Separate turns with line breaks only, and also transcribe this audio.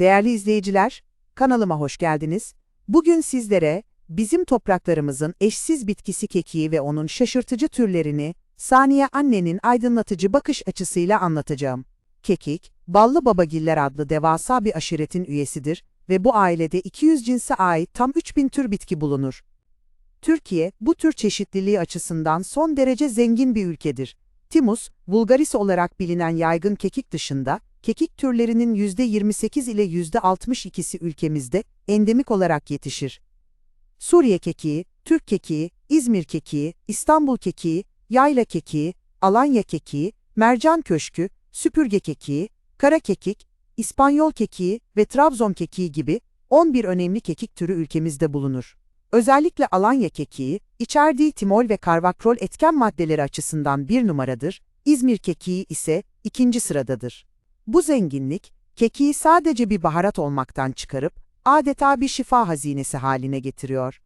Değerli izleyiciler, kanalıma hoş geldiniz. Bugün sizlere bizim topraklarımızın eşsiz bitkisi kekiği ve onun şaşırtıcı türlerini Saniye annenin aydınlatıcı bakış açısıyla anlatacağım. Kekik, ballı babagiller adlı devasa bir aşiretin üyesidir ve bu ailede 200 cinse ait tam 3000 tür bitki bulunur. Türkiye, bu tür çeşitliliği açısından son derece zengin bir ülkedir. Timus, vulgaris olarak bilinen yaygın kekik dışında, kekik türlerinin %28 ile %62'si ülkemizde endemik olarak yetişir. Suriye kekiği, Türk kekiği, İzmir kekiği, İstanbul kekiği, yayla kekiği, Alanya kekiği, mercan köşkü, süpürge kekiği, kara kekik, İspanyol kekiği ve Trabzon kekiği gibi 11 önemli kekik türü ülkemizde bulunur. Özellikle Alanya kekiği, içerdiği timol ve karvakrol etken maddeleri açısından bir numaradır, İzmir kekiği ise ikinci sıradadır. Bu zenginlik, kekiği sadece bir baharat olmaktan çıkarıp, adeta bir şifa hazinesi haline getiriyor.